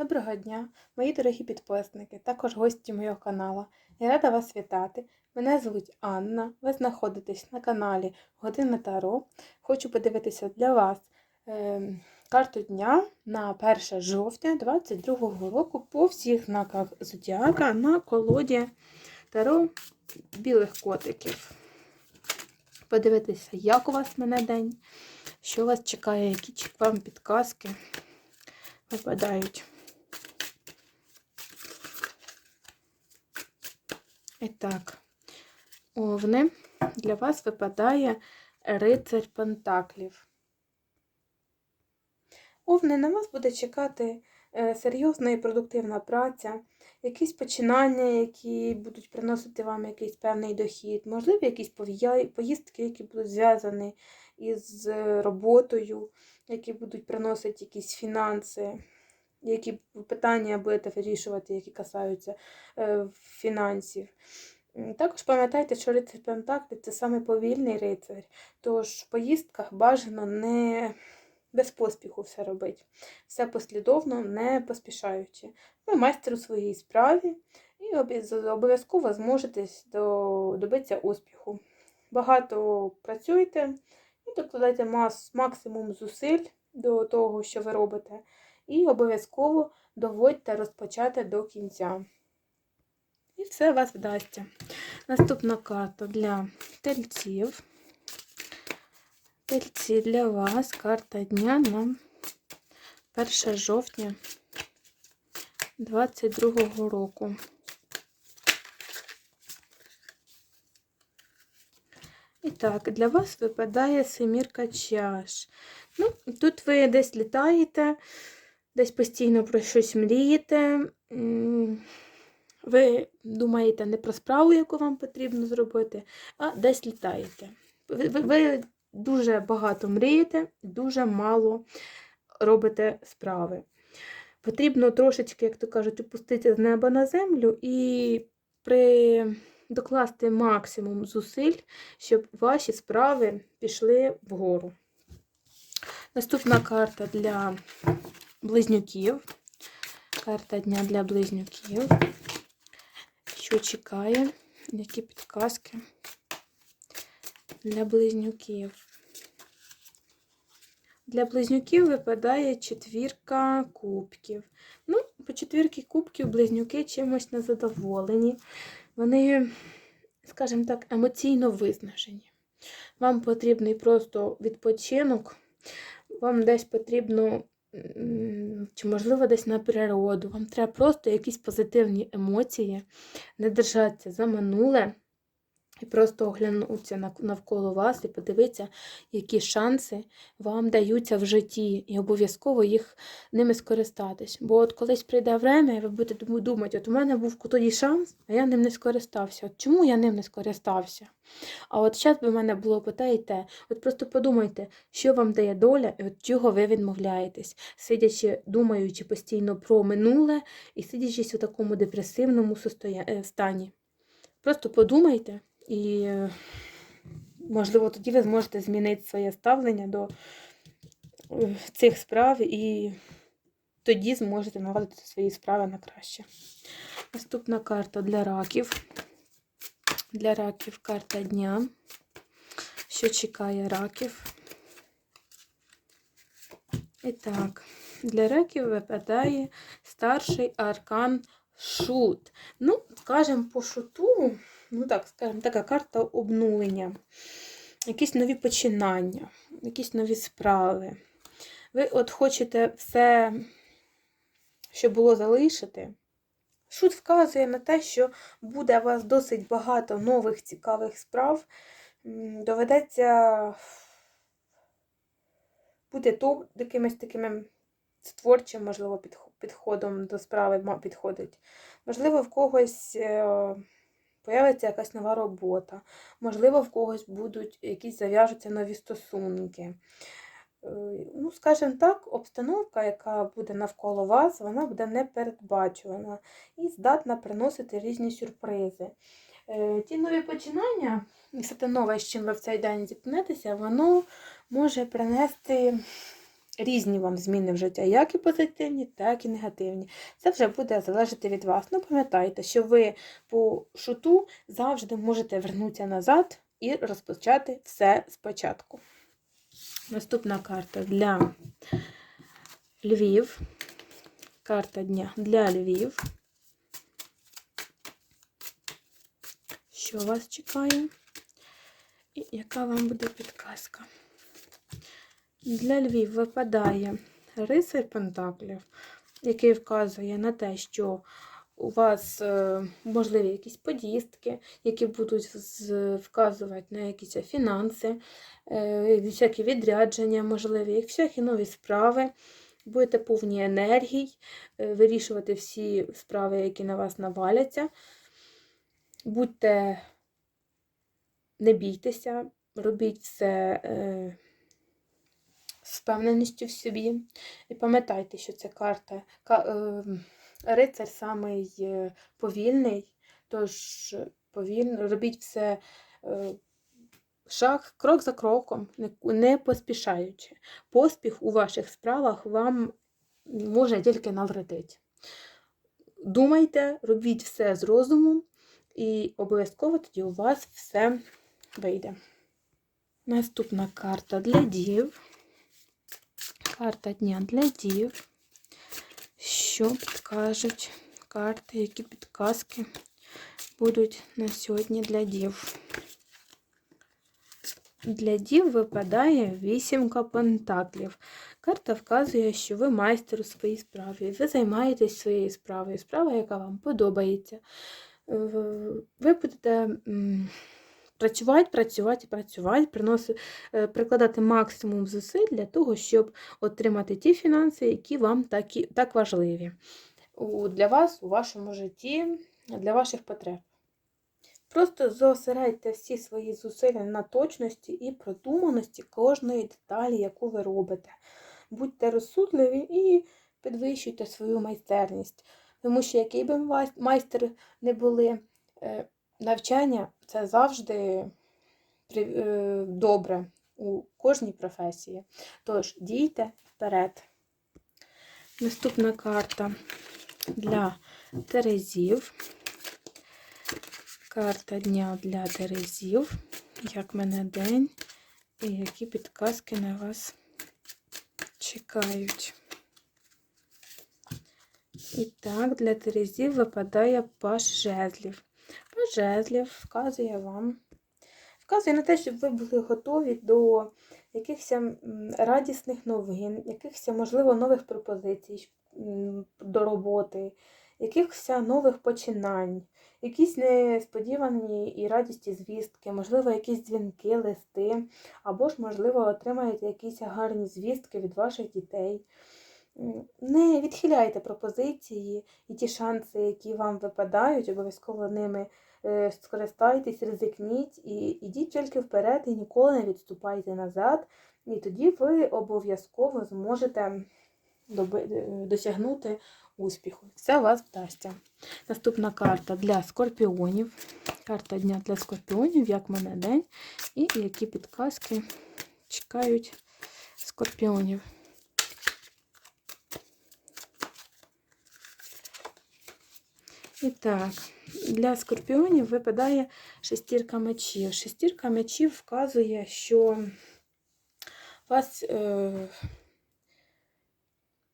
Доброго дня, мої дорогі підписники, також гості моєго каналу. Я рада вас вітати. Мене звуть Анна. Ви знаходитесь на каналі Година Таро. Хочу подивитися для вас е, карту дня на 1 жовтня 2022 року по всіх знаках Зодіака на колоді Таро білих котиків. Подивитися, як у вас мене день, що вас чекає, які вам підказки випадають. І так, овни, для вас випадає рицарь Пентаклів. Овни, на вас буде чекати е, серйозна і продуктивна праця, якісь починання, які будуть приносити вам якийсь певний дохід, можливо, якісь поїздки, які будуть зв'язані із е, роботою, які будуть приносити якісь фінанси, які питання будете вирішувати, які касаються е, фінансів. Також пам'ятайте, що рицар Пентаклів це саме повільний рицар, тож в поїздках бажано не без поспіху все робити. Все послідовно, не поспішаючи. Ви майстер у своїй справі і обов'язково зможете добитися успіху. Багато працюйте і докладайте максимум зусиль до того, що ви робите, і обов'язково доводьте розпочати до кінця. І все вас вдасться. Наступна карта для тельців. Тельці для вас карта дня на 1 жовтня 2022 року. І так, для вас випадає семірка чаш. Ну, тут ви десь літаєте, десь постійно про щось мрієте. Ви думаєте не про справу, яку вам потрібно зробити, а десь літаєте. Ви, дуже багато мрієте, дуже мало робите справи. Потрібно трошечки, як то кажуть, опуститися з неба на землю і при... докласти максимум зусиль, щоб ваші справи пішли вгору. Наступна карта для близнюків. Карта дня для близнюків. Що чекає? Які підказки для близнюків? Для близнюків випадає четвірка кубків. Ну, по четвірки кубків близнюки чимось незадоволені. Вони, скажімо так, емоційно виснажені. Вам потрібний просто відпочинок, вам десь потрібно, чи, можливо, десь на природу. Вам треба просто якісь позитивні емоції, не держатися за минуле. І просто оглянутися нав- навколо вас і подивитися, які шанси вам даються в житті, і обов'язково їх ними скористатись. Бо от колись прийде время, і ви будете думати, от у мене був тоді шанс, а я ним не скористався. От чому я ним не скористався? А от зараз би в мене було по те і те. От просто подумайте, що вам дає доля, і от чого ви відмовляєтесь, сидячи, думаючи постійно про минуле і сидячись у такому депресивному е, стані. Просто подумайте, і, е, можливо, тоді ви зможете змінити своє ставлення до е, цих справ і тоді зможете наладити свої справи на краще. Наступна карта для раків. Для раків карта дня. Що чекає раків? І так, для раків випадає старший аркан шут. Ну, скажімо, по шуту, ну так, скажімо, така карта обнулення, якісь нові починання, якісь нові справи. Ви от хочете все, що було залишити. Шут вказує на те, що буде у вас досить багато нових цікавих справ. Доведеться бути то якимось таким творчим, можливо, підходом до справи підходить. Можливо, в когось е, появиться якась нова робота, можливо, в когось будуть якісь зав'яжуться нові стосунки. Е, Ну, скажімо так, обстановка, яка буде навколо вас, вона буде непередбачувана і здатна приносити різні сюрпризи. Е, Ті нові починання, і все те нове, з чим ви в цей день зіткнетеся, воно може принести різні вам зміни в життя, як і позитивні, так і негативні. Це вже буде залежати від вас. Ну, пам'ятайте, що ви по шуту завжди можете вернутися назад і розпочати все спочатку. Наступна карта для Львів. Карта дня для Львів. Що вас чекає? І яка вам буде підказка? Для Львів випадає рицарь Пентаклів, який вказує на те, що у вас е, можливі якісь поїздки, які будуть вказувати на якісь фінанси, е, всякі відрядження можливі, всякі нові справи. Будете повні енергій, е, вирішувати всі справи, які на вас наваляться. Будьте, не бійтеся, робіть все впевненістю в собі. І пам'ятайте, що це карта. Ка, е, рицар самий е, повільний, тож повільно робіть все е, шаг, крок за кроком, не поспішаючи. Поспіх у ваших справах вам може тільки навредити. Думайте, робіть все з розумом, і обов'язково тоді у вас все вийде. Наступна карта для дів. Карта дня для дів. Що підкажуть карти, які підказки будуть на сьогодні для дів? Для дів випадає вісімка пентаклів. Карта вказує, що ви майстер у своїй справі. Ви займаєтесь своєю справою, справа, яка вам подобається. Е, Ви будете працювати, працювати, працювати, приносити, е, прикладати максимум зусиль для того, щоб отримати ті фінанси, які вам такі, так важливі для вас у вашому житті, для ваших потреб. Просто зосередьте всі свої зусилля на точності і продуманості кожної деталі, яку ви робите. Будьте розсудливі і підвищуйте свою майстерність. Тому що який би май- майстер не були, е, навчання це завжди е, добре у кожній професії. Тож дійте вперед. Наступна карта для Терезів. Карта дня для Терезів. Як мене день і які підказки на вас чекають. І так, для Терезів випадає паш жезлів. Паш жезлів вказує вам, вказує на те, щоб ви були готові до якихось радісних новин, якихось, можливо, нових пропозицій до роботи, якихось нових починань, якісь несподівані і радісні звістки, можливо, якісь дзвінки, листи, або ж, можливо, отримаєте якісь гарні звістки від ваших дітей. Не відхиляйте пропозиції і ті шанси, які вам випадають, обов'язково ними е, скористайтесь, ризикніть і йдіть тільки вперед і ніколи не відступайте назад. І тоді ви обов'язково зможете е, досягнути успіху. Все у вас вдасться. Наступна карта для скорпіонів. Карта дня для скорпіонів, як мене день, і які підказки чекають скорпіонів. І так, для скорпіонів випадає шестірка мечів. Шестірка мечів вказує, що вас е,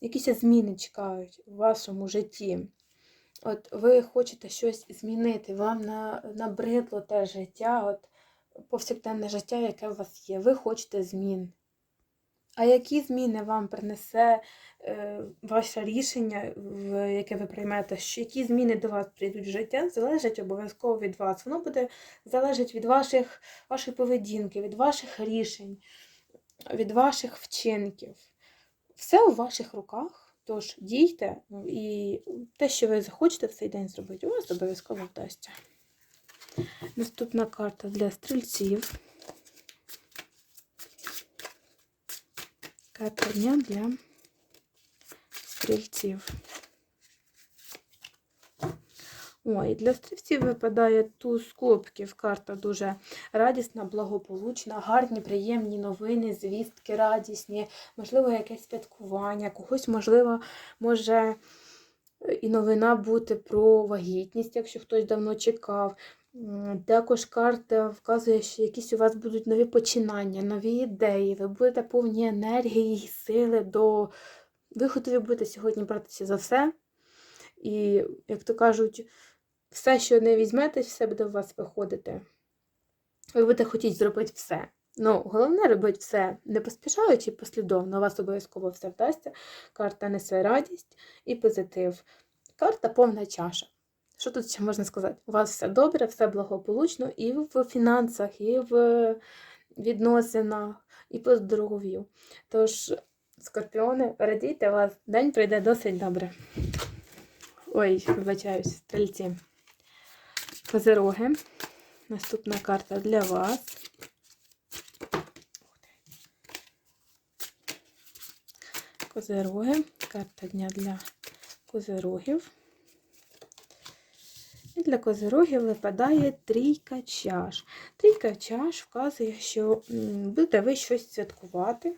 якісь зміни чекають у вашому житті. От ви хочете щось змінити, вам на, набридло те життя, от повсякденне життя, яке у вас є. Ви хочете змін. А які зміни вам принесе е, ваше рішення, в яке ви приймете, що які зміни до вас прийдуть в життя, залежить обов'язково від вас. Воно буде залежить від ваших, вашої поведінки, від ваших рішень, від ваших вчинків. Все у ваших руках. Тож дійте, ну, і те, що ви захочете в цей день зробити, у вас обов'язково вдасться. Наступна карта для стрільців. Карта дня для стрільців. Ой, для стрільців випадає туз кубків. Карта дуже радісна, благополучна, гарні, приємні новини, звістки радісні, можливо, якесь святкування, когось, можливо, може е, і новина бути про вагітність, якщо хтось давно чекав. Також карта вказує, що якісь у вас будуть нові починання, нові ідеї, ви будете повні енергії сили до. Ви готові будете сьогодні братися за все. І, як то кажуть, все, що не візьметесь, все буде у вас виходити. Ви будете хотіти зробити все. Ну, головне робити все не поспішаючи послідовно, у вас обов'язково все вдасться. Карта несе радість і позитив. Карта повна чаша. Що тут ще можна сказати? У вас все добре, все благополучно і в фінансах, і в відносинах, і по здоров'ю. Тож, скорпіони, радійте, вас день пройде досить добре. Ой, вибачаюсь, стрільці. Козероги. Наступна карта для вас. Козероги. Карта дня для козерогів. І для козирогів випадає трійка чаш. Трійка чаш вказує, що будете ви щось святкувати,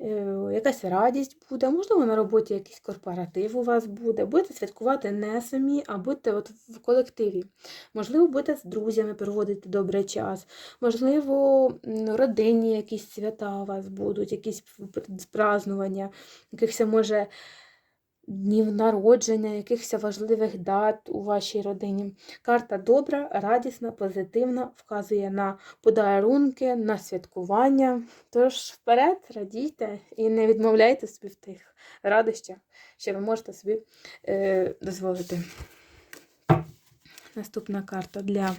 е, якась радість буде, можливо, на роботі якийсь корпоратив у вас буде. Будете святкувати не самі, а будете от в колективі. Можливо, будете з друзями проводити добрий час. Можливо, родинні якісь свята у вас будуть, якісь празднування, якихось може днів народження, якихось важливих дат у вашій родині. Карта добра, радісна, позитивна, вказує на подарунки, на святкування. Тож вперед, радійте і не відмовляйте собі в тих радощах, що ви можете собі е, дозволити. Наступна карта для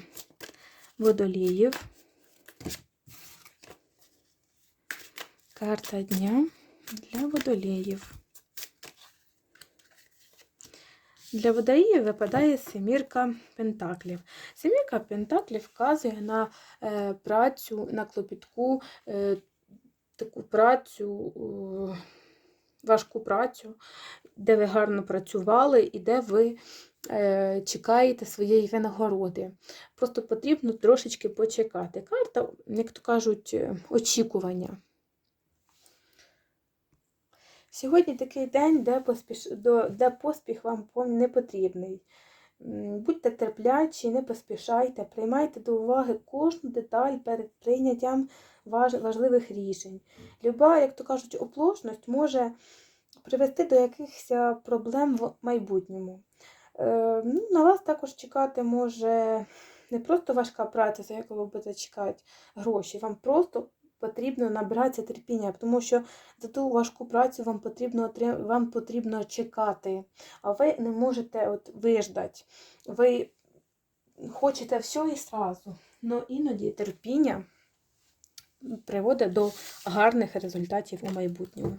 водоліїв. Карта дня для водоліїв. Для водоліїв випадає семірка пентаклів. Семірка пентаклів вказує на е, працю, на клопітку, е, таку працю, е, важку працю, де ви гарно працювали і де ви чекаєте своєї винагороди. Просто потрібно трошечки почекати. Карта, як то кажуть, очікування. Сьогодні такий день, де, поспіш... де поспіх вам не потрібний. Будьте терплячі, не поспішайте, приймайте до уваги кожну деталь перед прийняттям важ- важливих рішень. Люба, як то кажуть, оплошність може привести до якихось проблем в майбутньому. Е, ну, на вас також чекати може не просто важка праця, за яку ви будете чекати гроші, вам просто потрібно набиратися терпіння, тому що за ту важку працю вам потрібно, вам потрібно чекати, а ви не можете от виждати. Ви хочете все і сразу. Но іноді терпіння приводить до гарних результатів у майбутньому.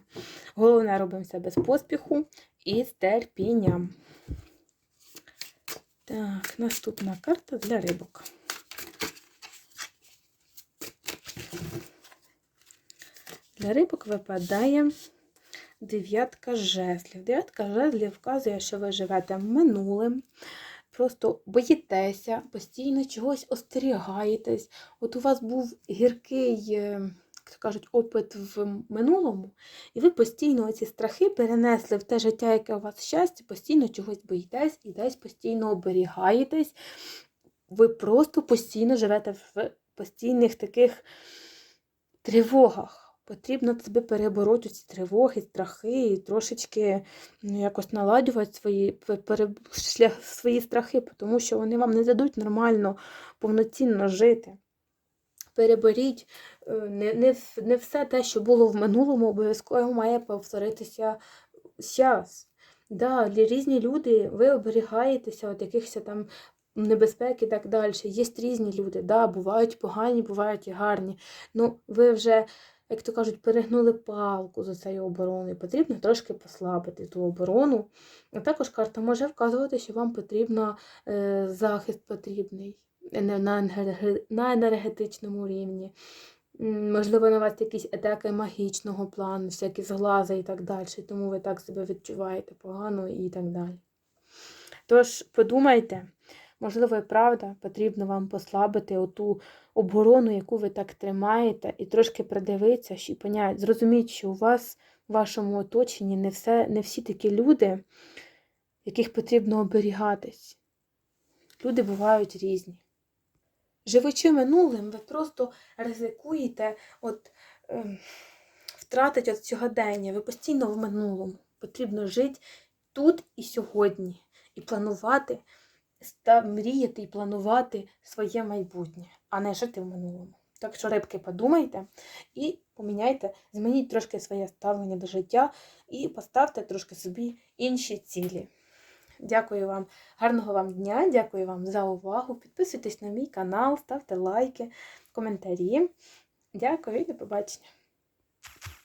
Головне, робимо все без поспіху і з терпінням. Так, наступна карта для рибок. Для рибок випадає дев'ятка жезлів. Дев'ятка жезлів вказує, що ви живете минулим, просто боїтеся, постійно чогось остерігаєтесь. От у вас був гіркий, е, як кажуть, опит в минулому, і ви постійно ці страхи перенесли в те життя, яке у вас щастя, постійно чогось боїтесь і десь постійно оберігаєтесь. Ви просто постійно живете в постійних таких тривогах. Потрібно себе перебороти ці тривоги, страхи і трошечки ну, якось наладювати свої, пере- свої страхи, тому що вони вам не дадуть нормально, повноцінно жити. Переборіть, е, не, не, не все те, що було в минулому, обов'язково має повторитися зараз. Да, різні люди ви оберігаєтеся від якихось там небезпек і так далі. Є різні люди, да, бувають погані, бувають і гарні. Ну, ви вже, як то кажуть, перегнули палку за цією обороною. Потрібно трошки послабити ту оборону. А також карта може вказувати, що вам потрібно е, захист потрібний на, енергетичному рівні. Можливо, на вас якісь атаки магічного плану, всякі зглази і так далі, тому ви так себе відчуваєте погано і так далі. Тож подумайте, Можливо, і правда, потрібно вам послабити оту оборону, яку ви так тримаєте, і трошки придивитися і понять, зрозуміть, що у вас в вашому оточенні не, все, не всі такі люди, яких потрібно оберігатись. Люди бувають різні. Живучи минулим, ви просто ризикуєте от, ем, втратити от сьогодення. Ви постійно в минулому. Потрібно жити тут і сьогодні, і планувати, мріяти і планувати своє майбутнє, а не жити в минулому. Так що, рибки, подумайте і поміняйте, змініть трошки своє ставлення до життя і поставте трошки собі інші цілі. Дякую вам, гарного вам дня, дякую вам за увагу. Підписуйтесь на мій канал, ставте лайки, коментарі. Дякую і до побачення.